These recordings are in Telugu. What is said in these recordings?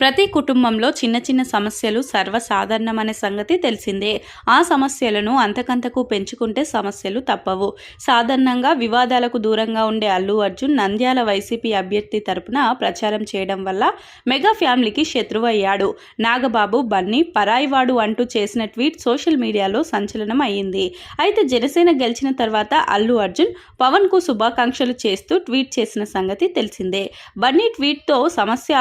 ప్రతి కుటుంబంలో చిన్న చిన్న సమస్యలు సర్వసాధారణమనే సంగతి తెలిసిందే. ఆ సమస్యలను అంతకంతకు పెంచుకుంటే సమస్యలు తప్పవు. సాధారణంగా వివాదాలకు దూరంగా ఉండే అల్లు అర్జున్ నంద్యాల వైసీపీ అభ్యర్థి తరపున ప్రచారం చేయడం వల్ల మెగా ఫ్యామిలీకి శత్రువు అయ్యాడు నాగబాబు బన్నీ పరాయివాడు అంటూ చేసిన ట్వీట్ సోషల్ మీడియాలో సంచలనం అయ్యింది అయితే జనసేన గెలిచిన తర్వాత అల్లు అర్జున్ పవన్కు శుభాకాంక్షలు చేస్తూ ట్వీట్ చేసిన సంగతి తెలిసిందే. బన్నీ ట్వీట్తో సమస్య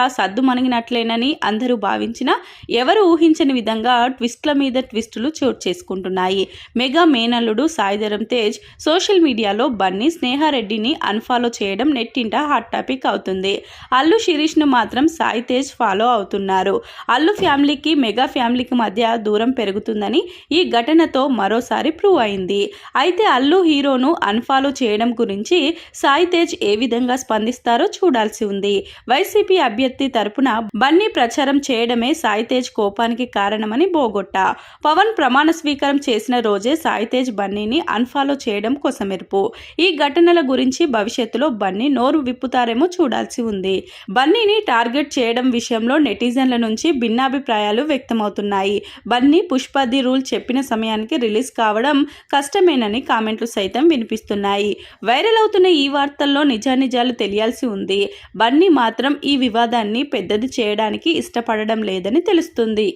సద్దుమణిగినట్లేనని అందరూ భావించినా ఎవరు ఊహించని విధంగా ట్విస్ట్ల మీద ట్విస్టులు చోటు చేసుకుంటున్నాయి. మెగా మేనల్లుడు సాయిధరం తేజ్ సోషల్ మీడియాలో బన్నీ స్నేహారెడ్డిని అన్ఫాలో చేయడం నెట్టింట హాట్ టాపిక్ అవుతుంది. అల్లు శిరీష్ను మాత్రం సాయి తేజ్ ఫాలో అవుతున్నారు. అల్లు ఫ్యామిలీకి మెగా ఫ్యామిలీకి మధ్య దూరం పెరుగుతుందని ఈ ఘటనతో మరోసారి ప్రూవ్ అయింది. అయితే అల్లు హీరోను అన్ఫాలో చేయడం గురించి సాయి తేజ్ ఏ విధంగా స్పందిస్తారో చూడాల్సి ఉంది. వైసీపీ అభ్యర్థి తరపున బన్నీ ప్రచారం చేయడమే సాయి తేజ్ కోపానికి కారణమని బోగొట్ట. పవన్ ప్రమాణ స్వీకారం చేసిన రోజే సాయి తేజ్ బన్నీని అన్ఫాలో చేయడం కొసమెరుపు. ఈ ఘటనల గురించి భవిష్యత్తులో బన్నీ నోరు విప్పుతారేమో చూడాల్సి ఉంది. బన్నీని టార్గెట్ చేయడం విషయంలో నెటిజన్ల నుంచి భిన్నాభిప్రాయాలు వ్యక్తమవుతున్నాయి. బన్నీ పుష్పది రూల్ చెప్పిన సమయానికి రిలీజ్ కావడం కష్టమేనని కామెంట్లు సైతం వినిపిస్తున్నాయి. వైరల్ అవుతున్న ఈ వార్తల్లో నిజానిజాలు తెలియాల్సి ఉంది. బన్నీ మాత్రం ఈ వివాదాన్ని పెద్దది చేయడానికి చేయడానికి ఇష్టపడడం లేదని తెలుస్తుంది.